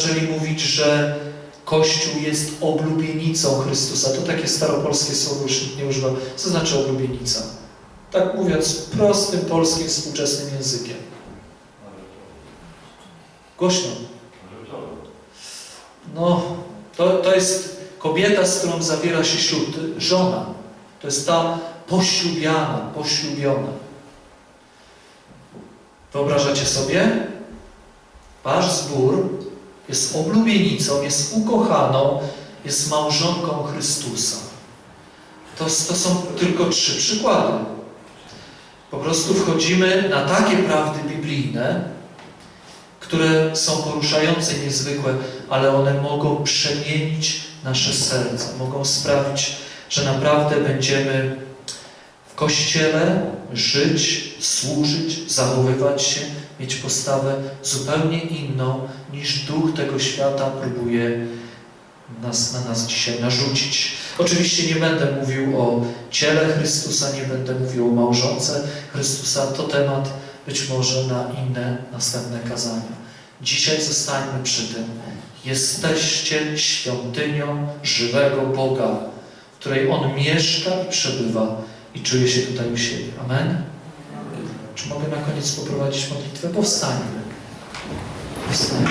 Jeżeli mówić, że Kościół jest oblubienicą Chrystusa, to takie staropolskie słowo już nie używa. Co znaczy oblubienica? Tak mówiąc prostym polskim, współczesnym językiem. Głośno. No, to, to jest kobieta, z którą zawiera się ślub, żona. To jest ta poślubiana, poślubiona. Wyobrażacie sobie? Wasz zbór jest oblubienicą, jest ukochaną, jest małżonką Chrystusa. To, to są tylko trzy przykłady. Po prostu wchodzimy na takie prawdy biblijne, które są poruszające, niezwykłe, ale one mogą przemienić nasze serca, mogą sprawić, że naprawdę będziemy Kościele żyć, służyć, zachowywać się, mieć postawę zupełnie inną, niż duch tego świata próbuje nas, na nas dzisiaj narzucić. Oczywiście nie będę mówił o ciele Chrystusa, nie będę mówił o małżonce Chrystusa. To temat być może na inne następne kazania. Dzisiaj zostańmy przy tym. Jesteście świątynią żywego Boga, w której On mieszka i przebywa i czuje się tutaj u siebie. Amen? Czy mogę na koniec poprowadzić modlitwę? Powstańmy. Powstańmy.